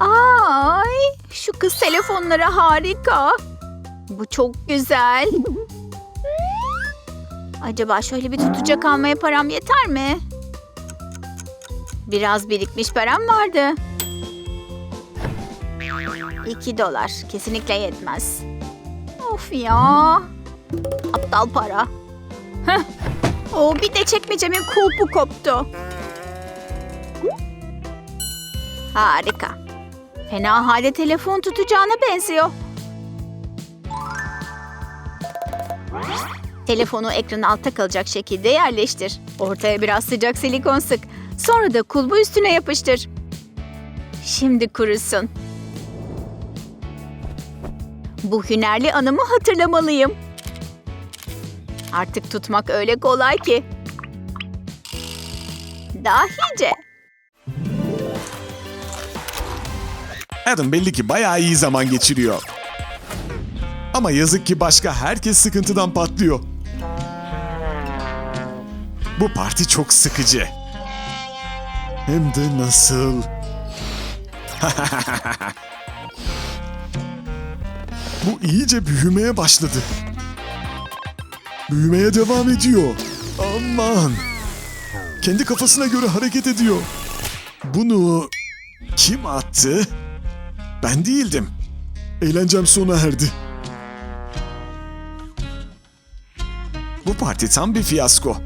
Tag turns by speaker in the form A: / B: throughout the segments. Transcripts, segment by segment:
A: Ay, şu kız telefonları harika. Bu çok güzel. Acaba şöyle bir tutacak almaya param yeter mi? Biraz birikmiş param vardı. 2 dolar. Kesinlikle yetmez. Of ya. Aptal para. Heh. O bir de çekmecemin kulpu koptu. Harika. Fena halde telefon tutacağına benziyor. Telefonu ekranın altta kalacak şekilde yerleştir. Ortaya biraz sıcak silikon sık. Sonra da kulbu üstüne yapıştır. Şimdi kurusun. Bu hünerli anımı hatırlamalıyım. Artık tutmak öyle kolay ki. Dahice.
B: Adam belli ki bayağı iyi zaman geçiriyor. Ama yazık ki başka herkes sıkıntıdan patlıyor. Bu parti çok sıkıcı. Hem de nasıl? Bu iyice büyümeye başladı. Büyümeye devam ediyor. Aman. Kendi kafasına göre hareket ediyor. Bunu kim attı? Ben değildim. Eğlencem sona erdi. Bu parti tam bir fiyasko.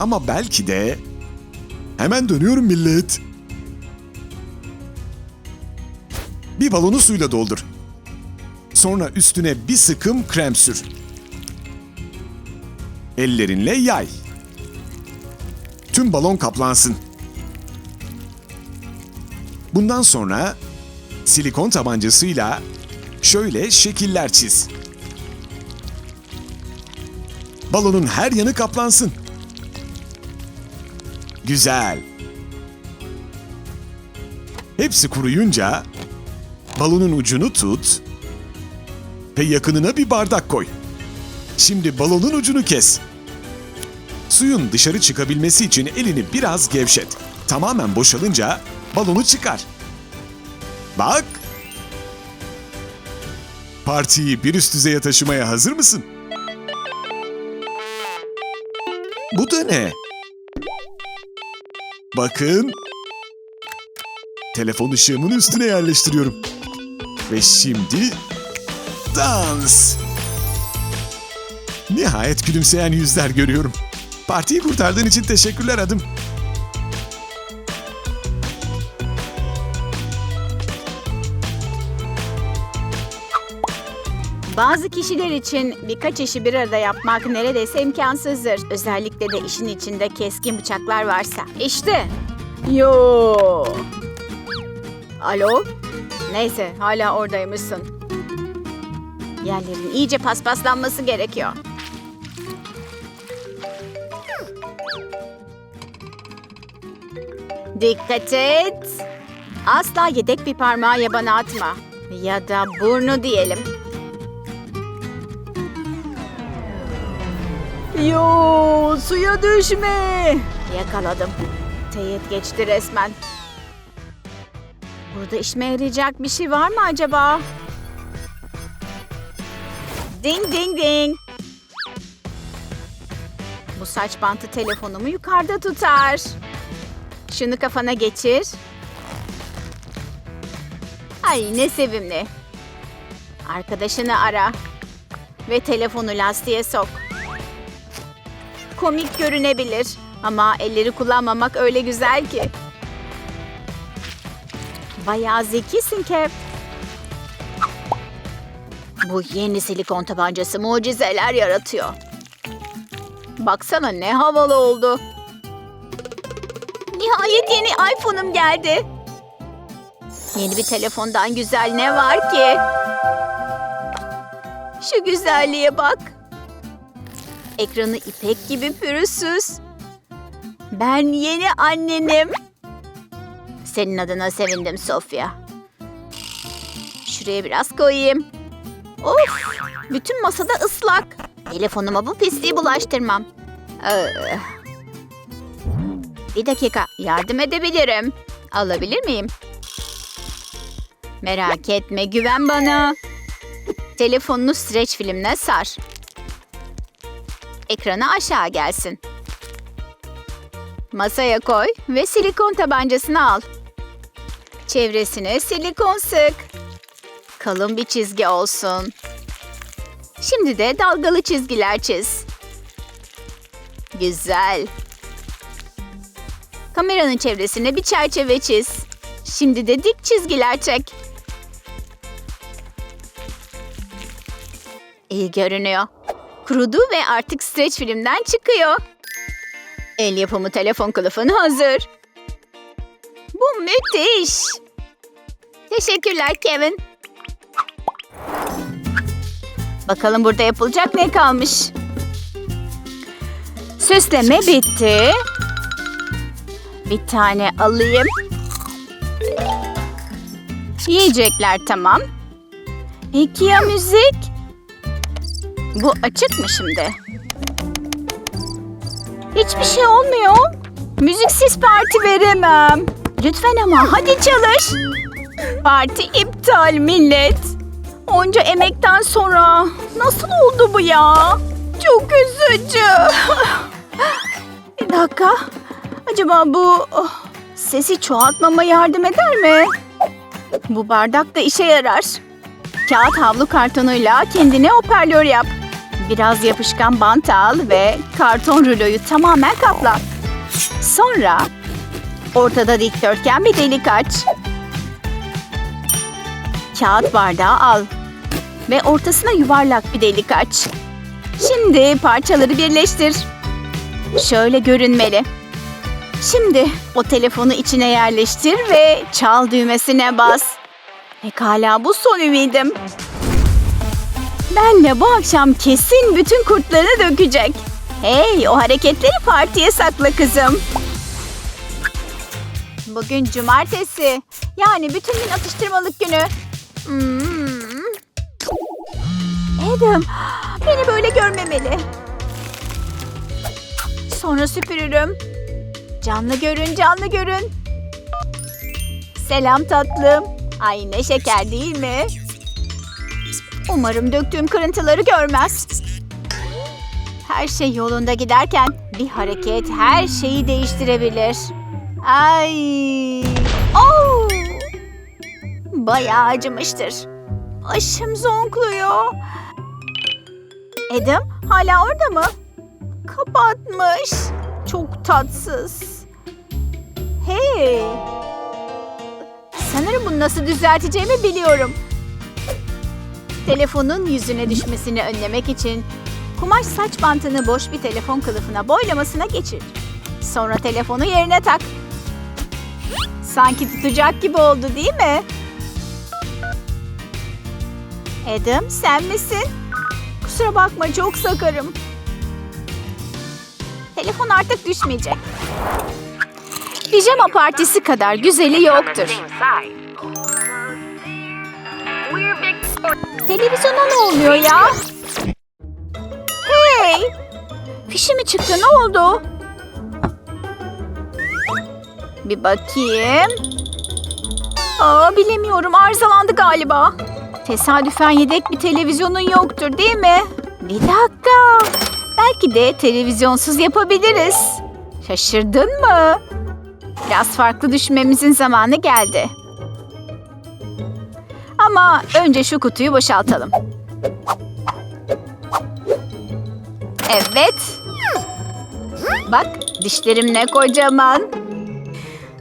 B: Ama belki de... Hemen dönüyorum millet. Bir balonu suyla doldur. Sonra üstüne bir sıkım krem sür. Ellerinle yay. Tüm balon kaplansın. Bundan sonra silikon tabancasıyla şöyle şekiller çiz. Balonun her yanı kaplansın. Güzel. Hepsi kuruyunca balonun ucunu tut ve yakınına bir bardak koy. Şimdi balonun ucunu kes. Suyun dışarı çıkabilmesi için elini biraz gevşet. Tamamen boşalınca balonu çıkar. Bak. Partiyi bir üst düzeye taşımaya hazır mısın? Bu da ne? Bakın. Telefon ışığımın üstüne yerleştiriyorum. Ve şimdi dans. Nihayet gülümseyen yüzler görüyorum. Partiyi kurtardığın için teşekkürler adım.
A: Bazı kişiler için birkaç işi bir arada yapmak neredeyse imkansızdır. Özellikle de işin içinde keskin bıçaklar varsa. İşte. Yo. Alo? Neyse hala oradaymışsın. Yerlerin iyice paspaslanması gerekiyor. Dikkat et. Asla yedek bir parmağı yabana atma. Ya da burnu diyelim. Yo, suya düşme. Yakaladım. Teyit geçti resmen. Burada işime yarayacak bir şey var mı acaba? Ding ding ding. Bu saç bantı telefonumu yukarıda tutar. Şunu kafana geçir. Ay ne sevimli. Arkadaşını ara. Ve telefonu lastiğe sok komik görünebilir. Ama elleri kullanmamak öyle güzel ki. Bayağı zekisin Kev. Bu yeni silikon tabancası mucizeler yaratıyor. Baksana ne havalı oldu. Nihayet yeni iPhone'um geldi. Yeni bir telefondan güzel ne var ki? Şu güzelliğe bak. Ekranı ipek gibi pürüzsüz. Ben yeni annenim. Senin adına sevindim Sofya. Şuraya biraz koyayım. Of! Bütün masada ıslak. Telefonuma bu pisliği bulaştırmam. Ee, bir dakika, yardım edebilirim. Alabilir miyim? Merak etme güven bana. Telefonunu streç filmle sar. Ekranı aşağı gelsin. Masaya koy ve silikon tabancasını al. Çevresine silikon sık. Kalın bir çizgi olsun. Şimdi de dalgalı çizgiler çiz. Güzel. Kameranın çevresine bir çerçeve çiz. Şimdi de dik çizgiler çek. İyi görünüyor. Kurudu ve artık streç filmden çıkıyor. El yapımı telefon kılıfın hazır. Bu müthiş. Teşekkürler Kevin. Bakalım burada yapılacak ne kalmış? Süsleme bitti. Bir tane alayım. Yiyecekler tamam. Peki ya müzik? Bu açık mı şimdi? Hiçbir şey olmuyor. Müziksiz parti veremem. Lütfen ama hadi çalış. Parti iptal millet. Onca emekten sonra nasıl oldu bu ya? Çok üzücü. Bir dakika. Acaba bu oh, sesi çoğaltmama yardım eder mi? Bu bardak da işe yarar. Kağıt havlu kartonuyla kendine hoparlör yap. Biraz yapışkan bant al ve karton ruloyu tamamen kapla. Sonra ortada dikdörtgen bir delik aç. Kağıt bardağı al ve ortasına yuvarlak bir delik aç. Şimdi parçaları birleştir. Şöyle görünmeli. Şimdi o telefonu içine yerleştir ve çal düğmesine bas. Pekala bu son ümidim. Benle bu akşam kesin bütün kurtlarını dökecek. Hey o hareketleri partiye sakla kızım. Bugün cumartesi. Yani bütün gün atıştırmalık günü. Hmm. Adam beni böyle görmemeli. Sonra süpürürüm. Canlı görün, canlı görün. Selam tatlım. Ay ne şeker değil mi? Umarım döktüğüm kırıntıları görmez. Her şey yolunda giderken bir hareket her şeyi değiştirebilir. Ay! Oh! Bayağı acımıştır. Başım zonkluyor. Adam hala orada mı? Kapatmış. Çok tatsız. Hey! Sanırım bunu nasıl düzelteceğimi biliyorum. Telefonun yüzüne düşmesini önlemek için kumaş saç bantını boş bir telefon kılıfına boylamasına geçir. Sonra telefonu yerine tak. Sanki tutacak gibi oldu değil mi? Adam sen misin? Kusura bakma çok sakarım. Telefon artık düşmeyecek. Pijama partisi kadar güzeli yoktur. Televizyona ne oluyor ya? Hey! Fişi mi çıktı ne oldu? Bir bakayım. Aa bilemiyorum arızalandı galiba. Tesadüfen yedek bir televizyonun yoktur değil mi? Bir dakika. Belki de televizyonsuz yapabiliriz. Şaşırdın mı? Biraz farklı düşünmemizin zamanı geldi. Ama önce şu kutuyu boşaltalım. Evet. Bak dişlerim ne kocaman.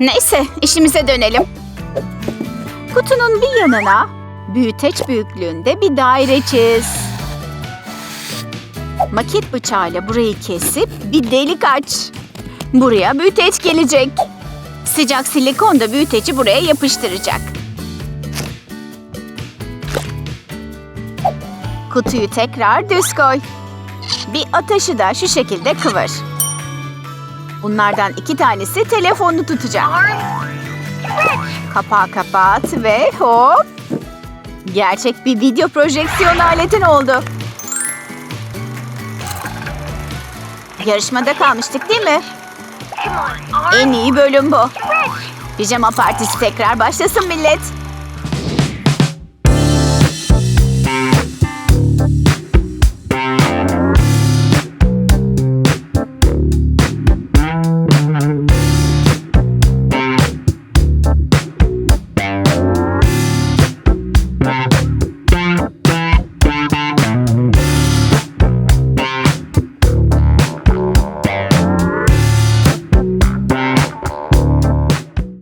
A: Neyse işimize dönelim. Kutunun bir yanına büyüteç büyüklüğünde bir daire çiz. Maket bıçağıyla burayı kesip bir delik aç. Buraya büyüteç gelecek. Sıcak silikon da büyüteci buraya yapıştıracak. Kutuyu tekrar düz koy. Bir ateşi da şu şekilde kıvır. Bunlardan iki tanesi telefonu tutacak. Kapağı kapat ve hop. Gerçek bir video projeksiyon aletin oldu. Yarışmada kalmıştık değil mi? En iyi bölüm bu. Pijama partisi tekrar başlasın millet.